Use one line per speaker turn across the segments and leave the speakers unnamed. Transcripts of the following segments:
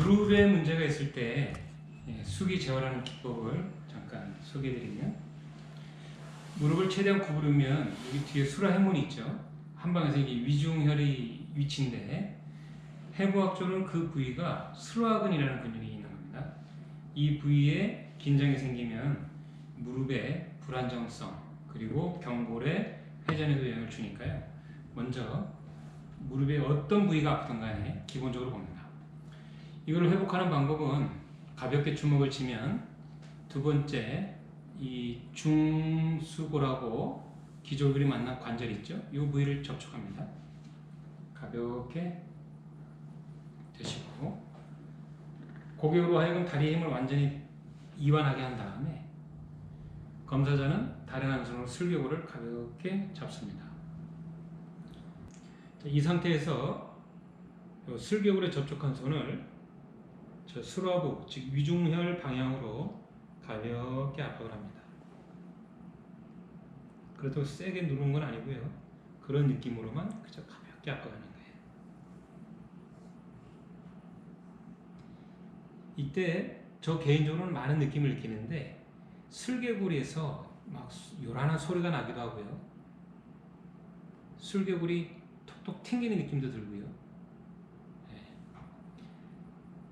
무릎에 문제가 있을 때 예, 숙이 재활하는 기법을 잠깐 소개해드리면 무릎을 최대한 구부리면 여기 뒤에 수라 해문이 있죠. 한방에서 이게 위중혈이 위치인데 해부학적으로는 그 부위가 수라근이라는 근육이 있는 겁니다. 이 부위에 긴장이 생기면 무릎에 불안정성 그리고 경골에 회전에도 영향을 주니까요. 먼저 무릎의 어떤 부위가 아프든 간에 기본적으로 봅니다. 이걸 회복하는 방법은 가볍게 주먹을 치면 두 번째 이 중수골하고 기졸근이 만난 관절 있죠? 이 부위를 접촉합니다. 가볍게 드시고 고객으로 하여금 다리의 힘을 완전히 이완하게 한 다음에 검사자는 다른 한 손으로 슬개골을 가볍게 잡습니다. 자, 이 상태에서 요 슬개골에 접촉한 손을 저 수라부, 즉 위중혈 방향으로 가볍게 압박을 합니다. 그렇다고 세게 누르는 건 아니고요. 그런 느낌으로만 그저 가볍게 압박하는 거예요. 이때 저 개인적으로는 많은 느낌을 느끼는데 슬개골에서 막 요란한 소리가 나기도 하고요. 슬개골이 톡톡 튕기는 느낌도 들고요.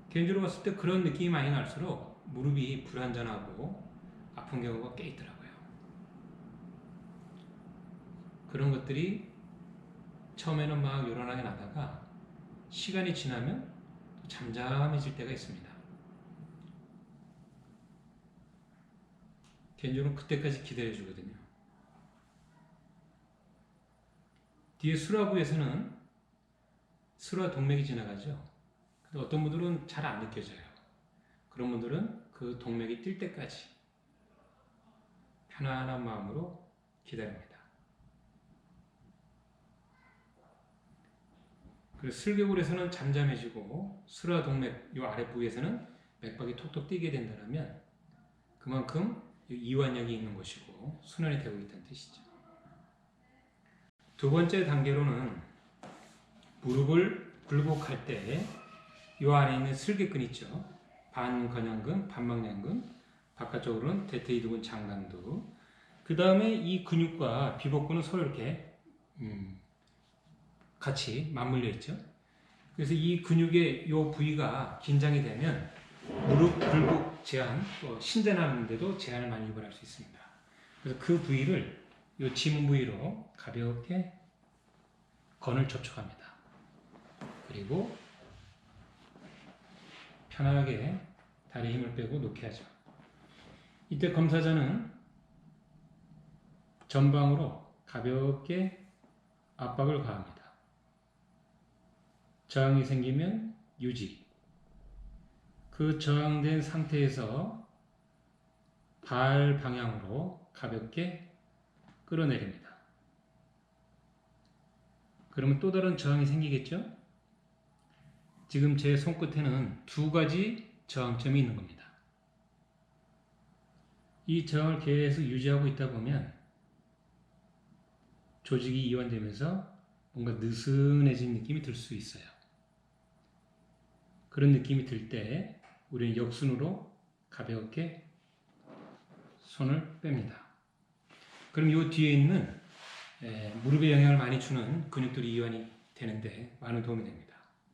예. 개인적으로 봤을 때 그런 느낌이 많이 날수록 무릎이 불안전하고 아픈 경우가 꽤 있더라고요. 그런 것들이 처음에는 막 요란하게 나다가 시간이 지나면 잠잠해질 때가 있습니다. 개인적으로 그때까지 기다려 주거든요. 뒤에 수라부에서는 수라 동맥이 지나가죠. 어떤 분들은 잘 안 느껴져요. 그런 분들은 그 동맥이 뛸 때까지 편안한 마음으로 기다립니다. 그리고 슬개골에서는 잠잠해지고 수라 동맥 이 아랫부위에서는 맥박이 톡톡 뛰게 된다면 그만큼 이완력이 있는 것이고 순환이 되고 있다는 뜻이죠. 두 번째 단계로는 무릎을 굴곡할 때 이 안에 있는 슬개근 있죠. 반건형근, 반망량근, 바깥쪽으로는 대퇴이두근 장단두. 그 다음에 이 근육과 비복근은 서로 이렇게 음, 같이 맞물려 있죠. 그래서 이 근육의 이 부위가 긴장이 되면 무릎 굴곡 제한, 또 신전하는데도 제한을 많이 유발할 수 있습니다. 그래서 그 부위를 이 지문 부위로 가볍게 건을 접촉합니다. 그리고 편하게 다리 힘을 빼고 놓게 하죠. 이때 검사자는 전방으로 가볍게 압박을 가합니다. 저항이 생기면 유지. 그 저항된 상태에서 발 방향으로 가볍게 끌어내립니다. 그러면 또 다른 저항이 생기겠죠? 지금 제 손끝에는 두 가지 저항점이 있는 겁니다. 이 저항을 계속 유지하고 있다 보면 조직이 이완되면서 뭔가 느슨해진 느낌이 들 수 있어요. 그런 느낌이 들 때 우리는 역순으로 가볍게 손을 뺍니다. 그럼 이 뒤에 있는 에, 무릎에 영향을 많이 주는 근육들이 이완이 되는데 많은 도움이 됩니다.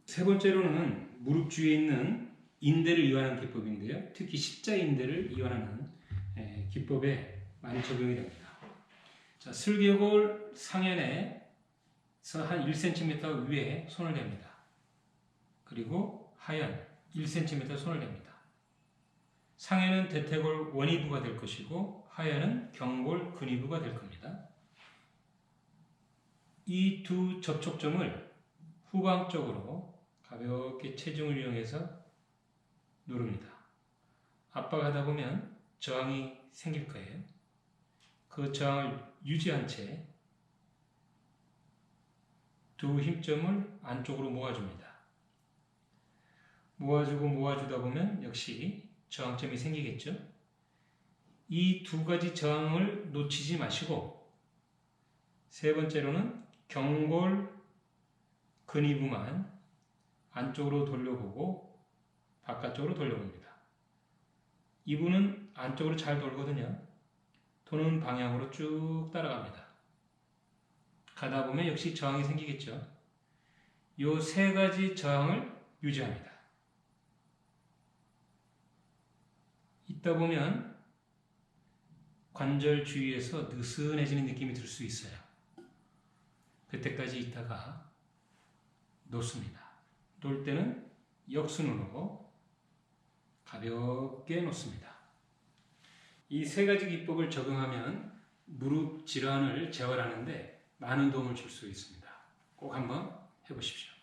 세 번째로는 무릎 주위에 있는 인대를 이완하는 기법인데요. 특히 십자 인대를 이완하는 에, 기법에 많이 적용이 됩니다. 자, 슬개골 상현에서 한 1cm 위에 손을 댑니다. 그리고 하연 1cm 손을 댑니다. 상해는 대퇴골 원위부가 될 것이고 하연은 경골 근위부가 될 겁니다. 이 두 접촉점을 후방 쪽으로 가볍게 체중을 이용해서 누릅니다. 압박하다 보면 저항이 생길 거예요. 그 저항을 유지한 채 두 힘점을 안쪽으로 모아줍니다. 모아주고 모아주다 보면 역시 저항점이 생기겠죠. 이 두 가지 저항을 놓치지 마시고 세 번째로는 경골 근위부만 안쪽으로 돌려보고 바깥쪽으로 돌려봅니다. 이분은 안쪽으로 잘 돌거든요. 도는 방향으로 쭉 따라갑니다. 가다 보면 역시 저항이 생기겠죠. 요 세 가지 저항을 유지합니다. 있다 보면 관절 주위에서 느슨해지는 느낌이 들 수 있어요. 그때까지 있다가 놓습니다. 놓을 때는 역순으로 가볍게 놓습니다. 이 세 가지 기법을 적용하면 무릎 질환을 재활하는데 많은 도움을 줄 수 있습니다. 꼭 한번 해보십시오.